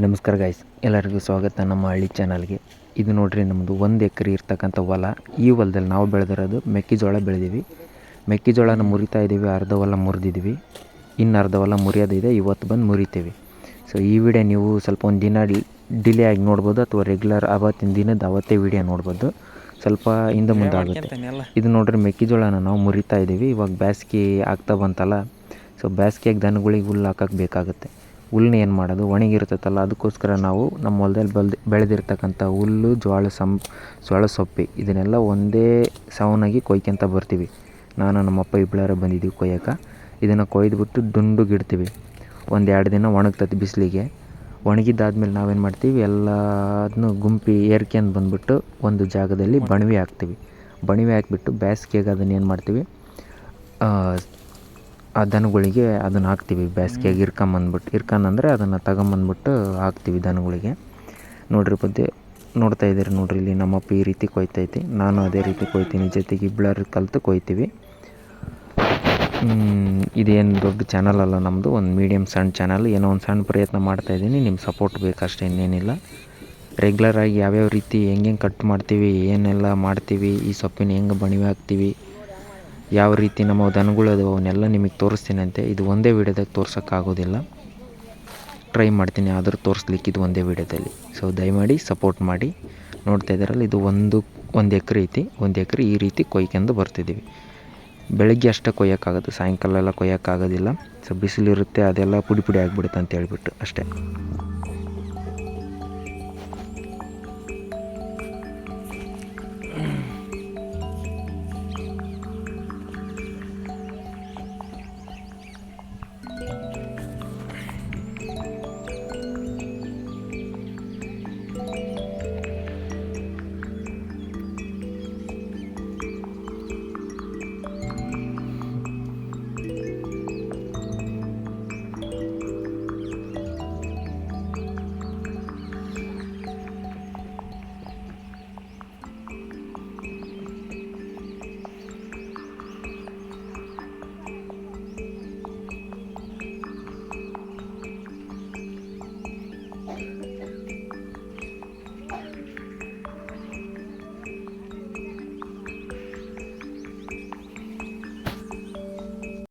ನಮಸ್ಕಾರ ಗಾಯ್ಸ್ ಎಲ್ಲರಿಗೂ ಸ್ವಾಗತ ನಮ್ಮ ಹಳ್ಳಿ ಚಾನಲ್ಗೆ ಇದು ನೋಡ್ರಿ ನಮ್ಮದು ಒಂದು ಎಕರೆ ಇರ್ತಕ್ಕಂಥ ಹೊಲ. ಈ ಹೊಲದಲ್ಲಿ ನಾವು ಬೆಳೆದಿರೋದು ಮೆಕ್ಕೆಜೋಳ ಬೆಳೆದೀವಿ. ಮೆಕ್ಕೆಜೋಳನ ಮುರಿತಾ ಇದ್ದೀವಿ ಅರ್ಧ ಹೊಲ ಮುರಿದಿದ್ದೀವಿ. ಇನ್ನು ಅರ್ಧ ಹೊಲ ಮುರಿಯೋದಿದೆ ಇವತ್ತು ಬಂದು ಮುರಿತೀವಿ. ಸೊ ಈ ವಿಡಿಯೋ ನೀವು ಸ್ವಲ್ಪ ಒಂದು ದಿನ ಡಿಲೇ ಆಗಿ ನೋಡ್ಬೋದು ಅಥವಾ ರೆಗ್ಯುಲರ್ ಆವತ್ತಿನ ದಿನದ ಅವತ್ತೇ ವಿಡಿಯೋ ನೋಡ್ಬೋದು. ಸ್ವಲ್ಪ ಹಿಂದೆ ಮುಂದೆ ಆಗುತ್ತೆ. ಇದು ನೋಡ್ರಿ ಮೆಕ್ಕೆಜೋಳನ ನಾವು ಮುರಿತಾ ಇದ್ದೀವಿ. ಇವಾಗ ಬೇಸಿಗೆ ಆಗ್ತಾ ಬಂತಲ್ಲ. ಸೊ ಬೇಸಿಗೆಗೆ ದನಗಳಿಗೆ ಹುಲ್ಲು ಹಾಕಕ್ಕೆ ಬೇಕಾಗುತ್ತೆ. ಹುಲ್ಲನ್ನ ಏನು ಮಾಡೋದು? ಒಣಗಿರ್ತೈತಲ್ಲ ಅದಕ್ಕೋಸ್ಕರ ನಾವು ನಮ್ಮ ಹೊಲ್ದಲ್ಲಿ ಬೆಳ್ದು, ಬೆಳೆದಿರ್ತಕ್ಕಂಥ ಹುಲ್ಲು ಜೋಳ ಸಂ ಜೋಳ ಸೊಪ್ಪಿ, ಇದನ್ನೆಲ್ಲ ಒಂದೇ ಸೌನಾಗಿ ಕೊಯ್ಕೊಂತ ಬರ್ತೀವಿ. ನಾನು, ನಮ್ಮಪ್ಪ ಇಬ್ಬಳಾರ ಬಂದಿದ್ದೀವಿ ಕೊಯ್ಯಕ್ಕೆ ಇದನ್ನು ಕೊಯ್ದುಬಿಟ್ಟು ದುಂಡುಗಿಡ್ತೀವಿ ಒಂದು ಎರಡು ದಿನ ಒಣಗ್ತೈತಿ ಬಿಸಿಲಿಗೆ. ಒಣಗಿದ್ದಾದ್ಮೇಲೆ ನಾವೇನು ಮಾಡ್ತೀವಿ? ಎಲ್ಲದನ್ನು ಗುಂಪಿ ಏರ್ಕೊಂಡು ಬಂದುಬಿಟ್ಟು ಒಂದು ಜಾಗದಲ್ಲಿ ಬಣವೆ ಹಾಕ್ತೀವಿ. ಬಣವೆ ಹಾಕಿಬಿಟ್ಟು ಬೇಸಿಗೆಗೆ ಅದನ್ನು ಏನು ಮಾಡ್ತೀವಿ ಆ ದನಗಳಿಗೆ ಅದನ್ನು ಹಾಕ್ತೀವಿ. ಬೇಸಿಗೆಗೆ ಇರ್ಕೊಂಬಂದ್ಬಿಟ್ಟು ಇರ್ಕೊಂಬಂದ್ರೆ ಅದನ್ನು ತಗೊಂಬಂದ್ಬಿಟ್ಟು ಹಾಕ್ತೀವಿ ದನಗಳಿಗೆ. ನೋಡ್ರಿ ಬದ್ದೆ ನೋಡ್ತಾ ಇದ್ದೀರಿ ನೋಡಿರಿ, ಇಲ್ಲಿ ನಮ್ಮಪ್ಪ ಈ ರೀತಿ ಕೊಯ್ತೈತಿ. ನಾನು ಅದೇ ರೀತಿ ಕೊಯ್ತೀನಿ. ಜೊತೆಗೆ ಇಬ್ಬಳರು ಕಲಿತು ಕೊಯ್ತೀವಿ. ಇದೇನು ದೊಡ್ಡ ಚಾನಲ್ ಅಲ್ಲ ನಮ್ಮದು ಒಂದು ಮೀಡಿಯಮ್ ಸಣ್ಣ ಚಾನಲ್ ಏನೋ ಒಂದು ಸಣ್ಣ ಪ್ರಯತ್ನ ಮಾಡ್ತಾಯಿದ್ದೀನಿ ನಿಮ್ಮ ಸಪೋರ್ಟ್ ಬೇಕಷ್ಟೇ, ಇನ್ನೇನಿಲ್ಲ. ರೆಗ್ಯುಲರಾಗಿ ಯಾವ್ಯಾವ ರೀತಿ, ಹೆಂಗೆ ಕಟ್ ಮಾಡ್ತೀವಿ, ಏನೆಲ್ಲ ಮಾಡ್ತೀವಿ, ಈ ಸೊಪ್ಪಿನ ಹೆಂಗೆ ಬಣಿವೆ ಹಾಕ್ತೀವಿ ಯಾವ ರೀತಿ ನಮ್ಮ ದನಗಳು ಅದು ಅವನ್ನೆಲ್ಲ ನಿಮಗೆ ತೋರಿಸ್ತೀನಂತೆ. ಇದು ಒಂದೇ ವೀಡಿಯೋದಾಗ ತೋರ್ಸೋಕ್ಕಾಗೋದಿಲ್ಲ. ಟ್ರೈ ಮಾಡ್ತೀನಿ, ಆದರೂ ತೋರಿಸ್ಲಿಕ್ಕೆ ಇದು ಒಂದೇ ವೀಡಿಯೋದಲ್ಲಿ. ಸೊ ದಯಮಾಡಿ ಸಪೋರ್ಟ್ ಮಾಡಿ. ನೋಡ್ತಾ ಇದ್ದಾರಲ್ಲ, ಇದು ಒಂದು ಒಂದು ಎಕರೆ ಐತಿ. ಒಂದು ಎಕರೆ ಈ ರೀತಿ ಕೊಯ್ಕೊಂಡು ಬರ್ತಿದ್ದೀವಿ. ಬೆಳಗ್ಗೆ ಅಷ್ಟೇ ಕೊಯ್ಯೋಕ್ಕಾಗುತ್ತೆ ಸಾಯಂಕಾಲ ಎಲ್ಲ ಕೊಯ್ಯೋಕ್ಕಾಗೋದಿಲ್ಲ. ಸೊ ಬಿಸಿಲಿರುತ್ತೆ, ಅದೆಲ್ಲ ಪುಡಿ ಪುಡಿ ಆಗಿಬಿಡುತ್ತೆ ಅಂತ ಹೇಳ್ಬಿಟ್ಟು ಅಷ್ಟೇ.